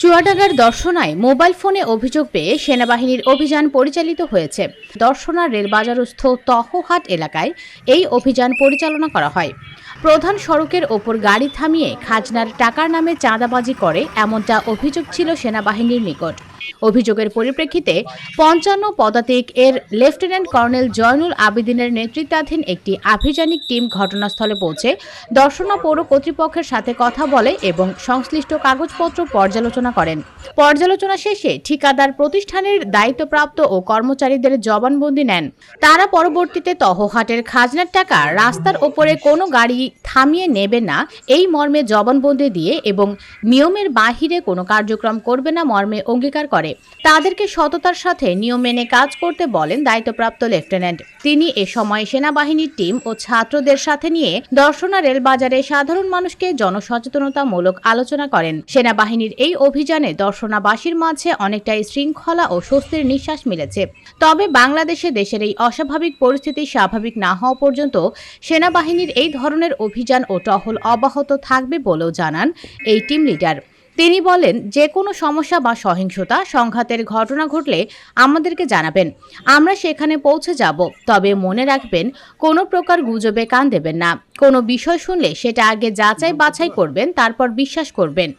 চুয়াডাঙ্গার দর্শনায় মোবাইল ফোনে অভিযোগ পেয়ে সেনাবাহিনীর অভিযান পরিচালিত হয়েছে। দর্শনার রেলবাজারস্থ তহহাট এলাকায় এই অভিযান পরিচালনা করা হয়। প্রধান সড়কের ওপর গাড়ি থামিয়ে খাজনার টাকার নামে চাঁদাবাজি করে এমনটা অভিযোগ ছিল সেনাবাহিনীর নিকট। অভিযোগের পরিপ্রেক্ষিতে পঞ্চান্ন পদাতিক এর লেফটেন্যান্ট কর্নেল জয়নুল আবেদিনের নেতৃত্বাধীন একটি আভিযানিক টিম ঘটনাস্থলে পৌঁছে দর্শনা পৌর কর্তৃপক্ষের সাথে কথা বলে এবং সংশ্লিষ্ট কাগজপত্র পর্যালোচনা করেন। পর্যালোচনা শেষে ঠিকাদার প্রতিষ্ঠানের দায়িত্বপ্রাপ্ত ও কর্মচারীদের জবানবন্দি নেন। তারা পরবর্তীতে তহহাটের খাজনার টাকা রাস্তার ওপরে কোনো গাড়ি থামিয়ে নেবে না, এই মর্মে জবানবন্দি দিয়ে এবং নিয়মের বাহিরে কোনো কার্যক্রম করবে না মর্মে অঙ্গীকার করে। তাদেরকে সততার সাথে নিয়ম মেনে কাজ করতে বলেন দায়িত্বপ্রাপ্ত লেফটেন্যান্ট। তিনি এ সময় সেনাবাহিনীর টিম ও ছাত্রদের সাথে নিয়ে দর্শনা রেলবাজারে সাধারণ মানুষকে জনসচেতনতামূলক আলোচনা করেন। সেনাবাহিনীর এই অভিযানে দর্শনাবাসীর মাঝে অনেকটাই শৃঙ্খলা ও স্বস্তির নিঃশ্বাস মিলেছে। তবে বাংলাদেশে দেশের এই অস্বাভাবিক পরিস্থিতি স্বাভাবিক না হওয়া পর্যন্ত সেনাবাহিনীর এই ধরনের অভিযান ও টহল অব্যাহত থাকবে বলেও জানান এই টিম লিডার। তিনি বলেন যে কোনো সমস্যা বা সহিংসতা, সংঘাতের ঘটনা ঘটলে আমাদেরকে জানাবেন। আমরা সেখানে পৌঁছে যাব। তবে মনে রাখবেন, কোনো প্রকার গুজবে কান দেবেন না। কোনো বিষয় শুনলে সেটা আগে যাচাই বাছাই করবেন, তারপর বিশ্বাস করবেন।